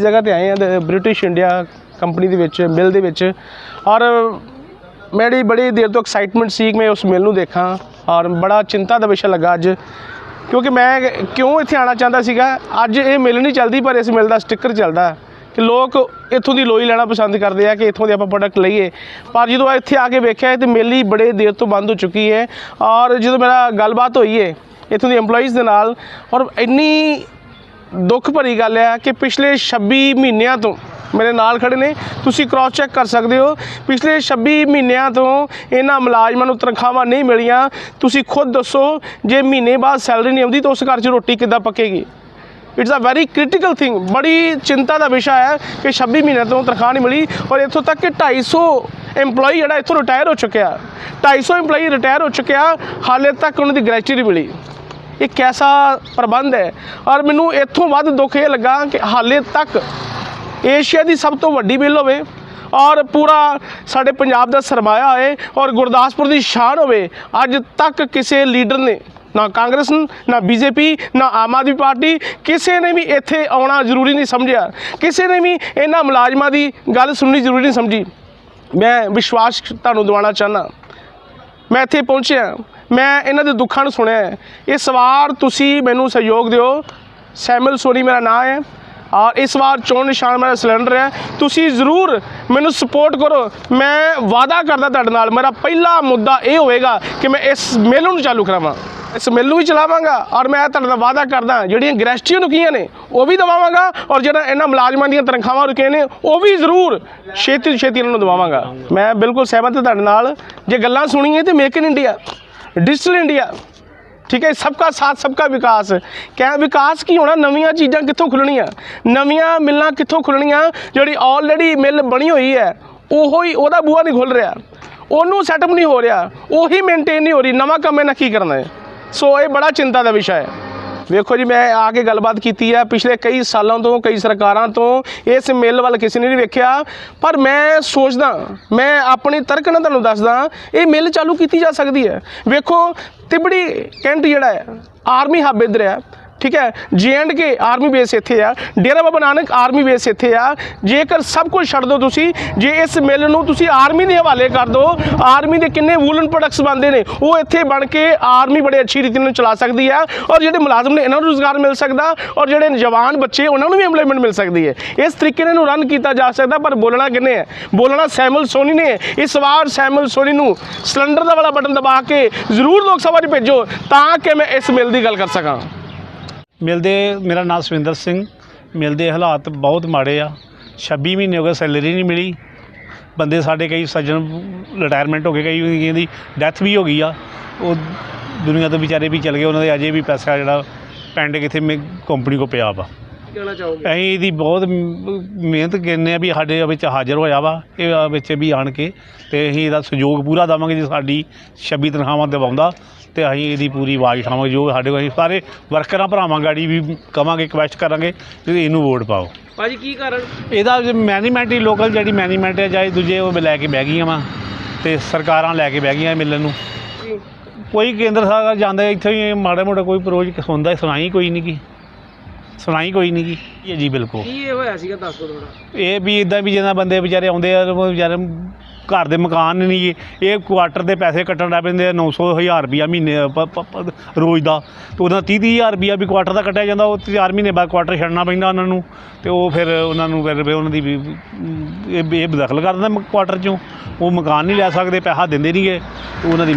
ਜਗ੍ਹਾ ਤੇ ਆਏ ਆ ਬ੍ਰਿਟਿਸ਼ ਇੰਡੀਆ ਕੰਪਨੀ ਦੇ ਵਿੱਚ ਮਿਲ ਦੇ ਵਿੱਚ। ਔਰ ਮੇਰੀ ਬੜੀ ਦੇਰ ਤੋਂ ਐਕਸਾਈਟਮੈਂਟ ਸੀ ਕਿ ਮੈਂ ਉਸ ਮਿਲ ਨੂੰ ਦੇਖਾਂ ਔਰ ਬੜਾ ਚਿੰਤਾ ਦਾ ਵਿਸ਼ਾ ਲੱਗਾ ਅੱਜ। ਕਿਉਂਕਿ ਮੈਂ ਕਿਉਂ ਇੱਥੇ ਆਉਣਾ ਚਾਹੁੰਦਾ ਸੀਗਾ? ਅੱਜ ਇਹ ਮਿਲ ਨਹੀਂ ਚੱਲਦੀ, ਪਰ ਇਸ ਮਿਲ ਦਾ ਸਟicker ਚੱਲਦਾ ਕਿ ਲੋਕ ਇੱਥੋਂ ਦੀ ਲੋਈ ਲੈਣਾ ਪਸੰਦ ਕਰਦੇ ਆ ਕਿ ਇੱਥੋਂ ਦੇ ਆਪਾਂ ਪ੍ਰੋਡਕਟ ਲਈਏ। ਪਰ ਜਦੋਂ ਇੱਥੇ ਆ ਕੇ ਵੇਖਿਆ ਤੇ ਮਿਲ ਹੀ ਬੜੇ ਦੇਰ ਤੋਂ ਬੰਦ ਹੋ ਚੁੱਕੀ ਹੈ। ਔਰ ਜਦੋਂ ਮੇਰਾ ਗੱਲਬਾਤ ਹੋਈ ਹੈ, ਇੱਥੋਂ ਦੀ EMPLOYEES ਦੇ ਨਾਲ, ਔਰ ਇੰਨੀ ਦੁੱਖ ਭਰੀ ਗੱਲ ਹੈ ਕਿ ਪਿਛਲੇ 26 ਮਹੀਨਿਆਂ ਤੋਂ ਮੇਰੇ ਨਾਲ ਖੜੇ ਨੇ। ਤੁਸੀਂ ਕ੍ਰਾਸ ਚੈੱਕ ਕਰ ਸਕਦੇ ਹੋ। ਪਿਛਲੇ 26 ਮਹੀਨਿਆਂ ਤੋਂ ਇਹਨਾਂ ਮੁਲਾਜ਼ਮਾਂ ਨੂੰ ਤਨਖਾਹਾਂ ਨਹੀਂ ਮਿਲੀਆਂ। ਤੁਸੀਂ ਖੁਦ ਦੱਸੋ, ਜੇ ਮਹੀਨੇ ਬਾਅਦ ਸੈਲਰੀ ਨਹੀਂ ਆਉਂਦੀ ਤਾਂ ਉਸ ਘਰ 'ਚ ਰੋਟੀ ਕਿੱਦਾਂ ਪੱਕੇਗੀ? It's a very critical thing ਬੜੀ ਚਿੰਤਾ ਦਾ ਵਿਸ਼ਾ ਹੈ ਕਿ 26 ਮਹੀਨਿਆਂ ਤੋਂ ਤਨਖਾਹ ਨਹੀਂ ਮਿਲੀ ਔਰ ਇੱਥੋਂ ਤੱਕ ਕਿ 250 EMPLOYEE ਜਿਹੜਾ ਇੱਥੋਂ ਰਿਟਾਇਰ ਹੋ ਚੁੱਕਿਆ। 250 EMPLOYEE ਰਿਟਾਇਰ ਹੋ ਚੁੱਕਿਆ। ਹਾਲੇ ਤੱਕ ਉਹਨਾਂ ਦੀ ਗ੍ਰੈਚੁਇਟੀ ਨਹੀਂ ਮਿਲੀ। ਇਹ ਕੈਸਾ ਪ੍ਰਬੰਧ ਹੈ? ਔਰ ਮੈਨੂੰ ਇੱਥੋਂ ਵੱਧ ਦੁੱਖ ਇਹ ਲੱਗਾ ਕਿ ਹਾਲੇ ਤੱਕ ਏਸ਼ੀਆ ਦੀ ਸਭ ਤੋਂ ਵੱਡੀ ਮਿਲ ਹੋਵੇ ਔਰ ਪੂਰਾ ਸਾਡੇ ਪੰਜਾਬ ਦਾ ਸਰਮਾਇਆ ਹੋਏ ਔਰ ਗੁਰਦਾਸਪੁਰ ਦੀ ਸ਼ਾਨ ਹੋਵੇ, ਅੱਜ ਤੱਕ ਕਿਸੇ ਲੀਡਰ ਨੇ, ਨਾ ਕਾਂਗਰਸ, ਨਾ ਬੀਜੇਪੀ, ਨਾ ਆਮ ਆਦਮੀ ਪਾਰਟੀ, ਕਿਸੇ ਨੇ ਵੀ ਇੱਥੇ ਆਉਣਾ ਜ਼ਰੂਰੀ ਨਹੀਂ ਸਮਝਿਆ। ਕਿਸੇ ਨੇ ਵੀ ਇਹਨਾਂ ਮੁਲਾਜ਼ਮਾਂ ਦੀ ਗੱਲ ਸੁਣਨੀ ਜ਼ਰੂਰੀ ਨਹੀਂ ਸਮਝੀ। ਮੈਂ ਵਿਸ਼ਵਾਸ ਤੁਹਾਨੂੰ ਦਿਵਾਉਣਾ ਚਾਹੁੰਦਾ। ਮੈਂ ਇੱਥੇ ਪਹੁੰਚਿਆ। ਮੈਂ ਇਹਨਾਂ ਦੇ ਦੁੱਖਾਂ ਨੂੰ ਸੁਣਿਆ ਹੈ। ਇਸ ਵਾਰ ਤੁਸੀਂ ਮੈਨੂੰ ਸਹਿਯੋਗ ਦਿਓ। ਸੈਮਲ ਸੋਨੀ ਮੇਰਾ ਨਾਮ ਹੈ ਔਰ ਇਸ ਵਾਰ ਚੋਣ ਨਿਸ਼ਾਨ ਮੇਰਾ ਸਿਲੰਡਰ ਹੈ। ਤੁਸੀਂ ਜ਼ਰੂਰ ਮੈਨੂੰ ਸਪੋਰਟ ਕਰੋ। ਮੈਂ ਵਾਅਦਾ ਕਰਦਾ ਤੁਹਾਡੇ ਨਾਲ, ਮੇਰਾ ਪਹਿਲਾ ਮੁੱਦਾ ਇਹ ਹੋਵੇਗਾ ਕਿ ਮੈਂ ਇਸ ਮੇਲ ਨੂੰ ਚਾਲੂ ਕਰਾਵਾਂ। ਇਸ ਮਿਲ ਨੂੰ ਵੀ ਚਲਾਵਾਂਗਾ ਔਰ ਮੈਂ ਤੁਹਾਡੇ ਨਾਲ ਵਾਅਦਾ ਕਰਦਾ ਜਿਹੜੀਆਂ ਗ੍ਰੈਸਟੀਆਂ ਰੁਕੀਆਂ ਨੇ, ਉਹ ਵੀ ਦਵਾਵਾਂਗਾ ਔਰ ਜਿਹੜਾ ਇਹਨਾਂ ਮੁਲਾਜ਼ਮਾਂ ਦੀਆਂ ਤਨਖਾਹਾਂ ਰੁਕੀਆਂ ਨੇ, ਉਹ ਵੀ ਜ਼ਰੂਰ ਛੇਤੀ ਛੇਤੀ ਇਹਨਾਂ ਨੂੰ ਦਵਾਵਾਂਗਾ। ਮੈਂ ਬਿਲਕੁਲ ਸਹਿਮਤ ਤੁਹਾਡੇ ਨਾਲ। ਜੇ ਗੱਲਾਂ ਸੁਣੀਏ ਤੇ make in India digital India ਠੀਕ ਹੈ ਸਭ ਸਬਕਾ ਸਾਥ ਸਭ ਸਬਕਾ ਵਿਕਾਸ। ਕਹਿ ਵਿਕਾਸ ਕੀ ਹੋਣਾ? ਨਵੀਆਂ ਚੀਜ਼ਾਂ ਕਿੱਥੋਂ ਖੁੱਲਣੀਆਂ ਨਵੀਆਂ ਮਿਲਾਂ ਕਿੱਥੋਂ ਖੁੱਲਣੀਆਂ ਜਿਹੜੀ ਆਲਰੇਡੀ ਮਿਲ ਬਣੀ ਹੋਈ ਹੈ, ਉਹੋ ਹੀ ਉਹਦਾ ਬੂਹਾ ਨਹੀਂ ਖੁੱਲ ਰਿਹਾ। ਉਹਨੂੰ ਸੈਟਅਪ ਨਹੀਂ ਹੋ ਰਿਹਾ। ਉਹੀ ਮੇਨਟੇਨ ਨਹੀਂ ਹੋ ਰਹੀ। ਨਵਾਂ ਕੰਮ ਇਹਨਾਂ ਕੀ ਕਰਨਾ ਹੈ? ਸੋ ਇਹ ਬੜਾ ਚਿੰਤਾ ਦਾ ਵਿਸ਼ਾ ਹੈ। ਵੇਖੋ ਜੀ, ਮੈਂ ਆ ਕੇ ਗੱਲਬਾਤ ਕੀਤੀ ਹੈ ਪਿਛਲੇ ਕਈ ਸਾਲਾਂ ਤੋਂ, ਕਈ ਸਰਕਾਰਾਂ ਤੋਂ। ਇਸ ਮੇਲ ਵੱਲ ਕਿਸੇ ਨੇ ਨਹੀਂ ਵੇਖਿਆ। ਪਰ ਮੈਂ ਸੋਚਦਾ, ਮੈਂ ਆਪਣੀ ਤਰਕ ਨਾਲ ਤੁਹਾਨੂੰ ਦੱਸਦਾ, ਇਹ ਮੇਲ ਚਾਲੂ ਕੀਤੀ ਜਾ ਸਕਦੀ ਹੈ। ਵੇਖੋ, ਤਿਬੜੀ ਕੈਂਟ ਜਿਹੜਾ ਹੈ, ਆਰਮੀ ਹੱਬ ਇੱਧਰ ਹੈ। ਠੀਕ ਹੈ? ਜੇ ਐਂਡ ਕੇ ਆਰਮੀ ਬੇਸ ਇੱਥੇ ਆ। ਡੇਰਾ ਬਾਬਾ ਨਾਨਕ ਆਰਮੀ ਬੇਸ ਇੱਥੇ ਆ। ਜੇਕਰ ਸਭ ਕੁਝ ਛੱਡ ਦਿਓ ਤੁਸੀਂ, ਜੇ ਇਸ ਮਿਲ ਨੂੰ ਤੁਸੀਂ ਆਰਮੀ ਦੇ ਹਵਾਲੇ ਕਰ ਦਿਓ ਆਰਮੀ ਦੇ ਕਿੰਨੇ ਵੂਲਨ ਪ੍ਰੋਡਕਟਸ ਬਣਦੇ ਨੇ, ਉਹ ਇੱਥੇ ਬਣ ਕੇ ਆਰਮੀ ਬੜੇ ਅੱਛੀ ਰੀਤੀ ਨਾਲ ਚਲਾ ਸਕਦੀ ਆ। ਔਰ ਜਿਹੜੇ ਮੁਲਾਜ਼ਮ ਨੇ ਇਹਨਾਂ ਨੂੰ ਰੋਜ਼ਗਾਰ ਮਿਲ ਸਕਦਾ, ਔਰ ਜਿਹੜੇ ਜਵਾਨ ਬੱਚੇ ਉਹਨਾਂ ਨੂੰ ਵੀ ਇੰਪਲੋਇਮੈਂਟ ਮਿਲ ਸਕਦੀ ਹੈ। ਇਸ ਤਰੀਕੇ ਨਾਲ ਇਹਨੂੰ ਰਨ ਕੀਤਾ ਜਾ ਸਕਦਾ, ਪਰ ਬੋਲਣਾ ਕਿੰਨੇ ਹੈ? ਬੋਲਣਾ ਸੈਮਲ ਸੋਨੀ ਨੇ। ਇਸ ਵਾਰ ਸੈਮਲ ਸੋਨੀ ਨੂੰ ਸਿਲੰਡਰ ਦਾ ਵਾਲਾ ਬਟਨ ਦਬਾ ਕੇ ਜ਼ਰੂਰ ਲੋਕ ਸਭਾ 'ਚ ਭੇਜੋ, ਤਾਂ ਕਿ ਮੈਂ ਇਸ ਮਿਲ ਦੀ ਗੱਲ ਕਰ ਸਕਾਂ। ਮਿਲਦੇ ਮੇਰਾ ਨਾਮ ਸਵਿੰਦਰ ਸਿੰਘ। ਮਿਲਦੇ ਹਾਲਾਤ ਬਹੁਤ ਮਾੜੇ ਆ। 26 ਮਹੀਨੇ ਹੋ ਗਏ ਸੈਲਰੀ ਨਹੀਂ ਮਿਲੀ। ਬੰਦੇ ਸਾਡੇ ਕਈ ਸੱਜਣ ਰਿਟਾਇਰਮੈਂਟ ਹੋ ਗਏ, ਕਈ ਕਈਆਂ ਡੈਥ ਵੀ ਹੋ ਗਈ ਆ। ਉਹ ਦੁਨੀਆ ਤੋਂ ਵਿਚਾਰੇ ਵੀ ਚਲ ਗਏ, ਉਹਨਾਂ ਦੇ ਅਜੇ ਵੀ ਪੈਸਾ ਜਿਹੜਾ ਪੈਂਡ ਕਿਥੇ ਕੰਪਨੀ ਕੋ ਪਿਆ ਵਾ। ਕਹਿਣਾ ਚਾਹੋਗੇ? ਅਸੀਂ ਇਹਦੀ ਬਹੁਤ ਮ- ਮਿਹਨਤ ਕਰਨੇ ਆ ਵੀ ਸਾਡੇ ਵਿੱਚ ਹਾਜ਼ਰ ਹੋਇਆ ਵਾ ਇਹ ਵਿੱਚ ਵੀ ਆਣ ਕੇ ਤੇ ਅਸੀਂ ਇਹਦਾ ਸਹਿਯੋਗ ਪੂਰਾ ਦੇਵਾਂਗੇ ਜੇ ਸਾਡੀ 26 ਤਨਖਾਹਾਂ ਦਿਵਾਉਂਦਾ ਤੇ ਅਸੀਂ ਇਹਦੀ ਪੂਰੀ ਆਵਾਜ਼ ਉਠਾਵਾਂਗੇ ਜੋ ਸਾਡੇ ਕੋਲ ਅਸੀਂ ਸਾਰੇ ਵਰਕਰਾਂ ਭਰਾਵਾਂ ਗਾੜੀ ਵੀ ਕਵਾਂਗੇ ਰਿਕਵੈਸਟ ਕਰਾਂਗੇ ਕਿ ਇਹਨੂੰ ਵੋਟ ਪਾਓ। ਭਾਜੀ ਕੀ ਕਾਰਨ? ਇਹਦਾ ਮੈਨੇਜਮੈਂਟ ਹੀ ਲੋਕਲ ਜਿਹੜੀ ਮੈਨੇਜਮੈਂਟ ਹੈ ਚਾਹੇ ਦੂਜੇ ਉਹ ਲੈ ਕੇ ਬਹਿ ਗਈਆਂ ਵਾ ਤੇ ਸਰਕਾਰਾਂ ਲੈ ਕੇ ਬਹਿ ਗਈਆਂ ਮਿਲਣ ਨੂੰ। ਕੋਈ ਕੇਂਦਰ ਸਰਕਾਰ ਜਾਂਦਾ ਇੱਥੇ ਹੀ ਮਾੜਾ ਮੋਟਾ ਕੋਈ ਪ੍ਰੋਜ ਸੁਣਦਾ ਸੁਣਾਈ ਕੋਈ ਨਹੀਂ ਕੀ ਸੁਣਾਈ ਕੋਈ ਨਹੀਂ ਕੀ ਇਹ ਜੀ ਬਿਲਕੁਲ? ਕੀ ਇਹ ਹੋਇਆ ਸੀਗਾ ਦੱਸ ਥੋੜਾ ਇਹ ਵੀ ਇਦਾਂ ਵੀ ਜਿੱਦਾਂ ਬੰਦੇ ਵਿਚਾਰੇ ਆਉਂਦੇ ਆ ਉਹ ਵਿਚਾਰੇ ਘਰ ਦੇ ਮਕਾਨ ਨਹੀਂ ਗੇ। ਇਹ ਕੁਆਟਰ ਦੇ ਪੈਸੇ ਕੱਟਣ ਲੱਗ ਪੈਂਦੇ ਆ 900 ਹਜ਼ਾਰ ਰੁਪਿਆ ਮਹੀਨੇ ਪ- ਪ- ਪ- ਰੋਜ਼ ਦਾ। ਤੇ ਉਹਦਾ 30 ਤੀਹ ਹਜ਼ਾਰ ਰੁਪਿਆ ਵੀ ਕੁਆਟਰ ਦਾ ਕੱਟਿਆ ਜਾਂਦਾ ਉਹ 4 ਮਹੀਨੇ ਬਾਅਦ ਕੁਆਟਰ ਛੱਡਣਾ ਪੈਂਦਾ ਉਹਨਾਂ ਨੂੰ। ਤੇ ਉਹ ਫਿਰ ਉਹਨਾਂ ਨੂੰ ਫਿਰ ਵੀ ਉਹਨਾਂ ਦੀ ਵੀ ਇਹ ਇਹ ਬਦਖਲ ਕਰ ਦਿੰਦਾ ਮ- ਕੁਆਟਰ ਚੋਂ। ਉਹ ਮਕਾਨ ਨਹੀਂ ਲੈ ਸਕਦੇ ਪੈਸਾ ਦਿੰਦੇ ਨਹੀਂਗੇ ਤੇ ਉਹਨਾਂ ਦੀ